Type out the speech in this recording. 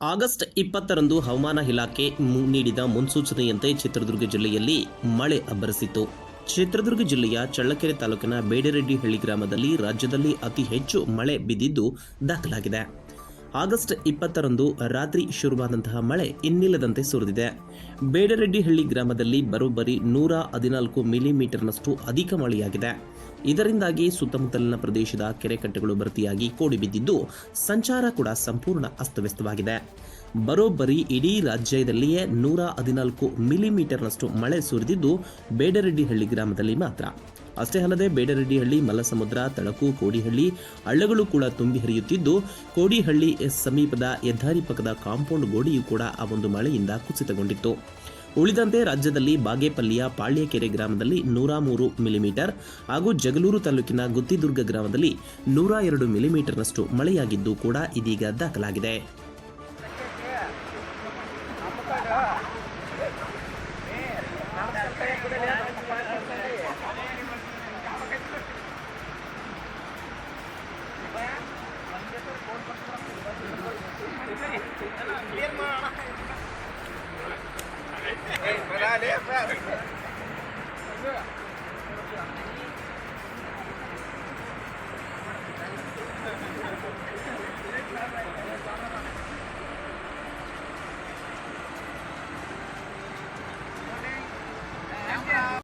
August ಇಪ್ಪತ್ತರಂದು ಹವಾಮಾನ ಇಲಾಖೆ ನೀಡಿದ ಮುನ್ಸೂಚನೆಯಂತೆ ಚಿತ್ರದುರ್ಗ ಜಿಲ್ಲೆಯಲ್ಲಿ ಮಳೆ ಅಬ್ಬರಿಸಿತು ಚಿತ್ರದುರ್ಗ ಜಿಲ್ಲೆಯ ಚಳ್ಳಕೆರೆ ತಾಲೂಕಿನ ಬೇಡರೆಡ್ಡಿಹಳ್ಳಿ ಗ್ರಾಮದಲ್ಲಿ ರಾಜ್ಯದಲ್ಲಿ ಅತಿ ಹೆಚ್ಚು ಮಳೆ ಬಿದ್ದಿದ್ದು ದಾಖಲಾಗಿದೆ. ಆಗಸ್ಟ್ ಇಪ್ಪತ್ತರಂದು ರಾತ್ರಿ ಶುರುವಾದಂತಹ ಮಳೆ ಇನ್ನಿಲ್ಲದಂತೆ ಸುರಿದಿದೆ. ಬೇಡರೆಡ್ಡಿಹಳ್ಳಿ ಗ್ರಾಮದಲ್ಲಿ ಬರೋಬ್ಬರಿ ನೂರ ಹದಿನಾಲ್ಕು ಮಿಲಿಮೀಟರ್ನಷ್ಟು ಅಧಿಕ ಮಳೆಯಾಗಿದೆ. ಇದರಿಂದಾಗಿ ಸುತ್ತಮುತ್ತಲಿನ ಪ್ರದೇಶದ ಕೆರೆಕಟ್ಟೆಗಳು ಭರ್ತಿಯಾಗಿ ಕೋಡಿಬಿದ್ದಿದ್ದು, ಸಂಚಾರ ಕೂಡ ಸಂಪೂರ್ಣ ಅಸ್ತವ್ಯಸ್ತವಾಗಿದೆ. ಬರೋಬ್ಬರಿ ಇಡೀ ರಾಜ್ಯದಲ್ಲಿಯೇ ನೂರ ಹದಿನಾಲ್ಕು ಮಿಲಿಮೀಟರ್ನಷ್ಟು ಮಳೆ ಸುರಿದಿದ್ದು, ಬೇಡರೆಡ್ಡಿಹಳ್ಳಿ ಗ್ರಾಮದಲ್ಲಿ ಮಾತ್ರ. ಅಷ್ಟೇ ಅಲ್ಲದೆ ಬೇಡರೆಡ್ಡಿಹಳ್ಳಿ ಮಲಸಮುದ್ರ ತಳಕು, ಕೋಡಿಹಳ್ಳಿ ಹಳ್ಳಗಳು ಕೂಡ ತುಂಬಿ ಹರಿಯುತ್ತಿದ್ದು, ಕೋಡಿಹಳ್ಳಿ ಎಸ್ ಸಮೀಪದ ಹೆದ್ದಾರಿ ಪಕ್ಕದ ಕಾಂಪೌಂಡ್ ಗೋಡೆಯೂ ಕೂಡ ಆ ಒಂದು ಮಳೆಯಿಂದ ಕುಸಿತಗೊಂಡಿತ್ತು. ಉಳಿದಂತೆ ರಾಜ್ಯದಲ್ಲಿ ಬಾಗೇಪಲ್ಲಿಯ ಪಾಳ್ಯಕೆರೆ ಗ್ರಾಮದಲ್ಲಿ ನೂರ ಮೂರು ಮಿಲಿಮೀಟರ್ ಹಾಗೂ ಜಗಲೂರು ತಾಲೂಕಿನ ಗುತ್ತಿದುರ್ಗ ಗ್ರಾಮದಲ್ಲಿ ನೂರ ಎರಡು ಮಿಲಿಮೀಟರ್ನಷ್ಟು ಮಳೆಯಾಗಿದ್ದು ಕೂಡ ಇದೀಗ ದಾಖಲಾಗಿದೆ. Hey, but é, live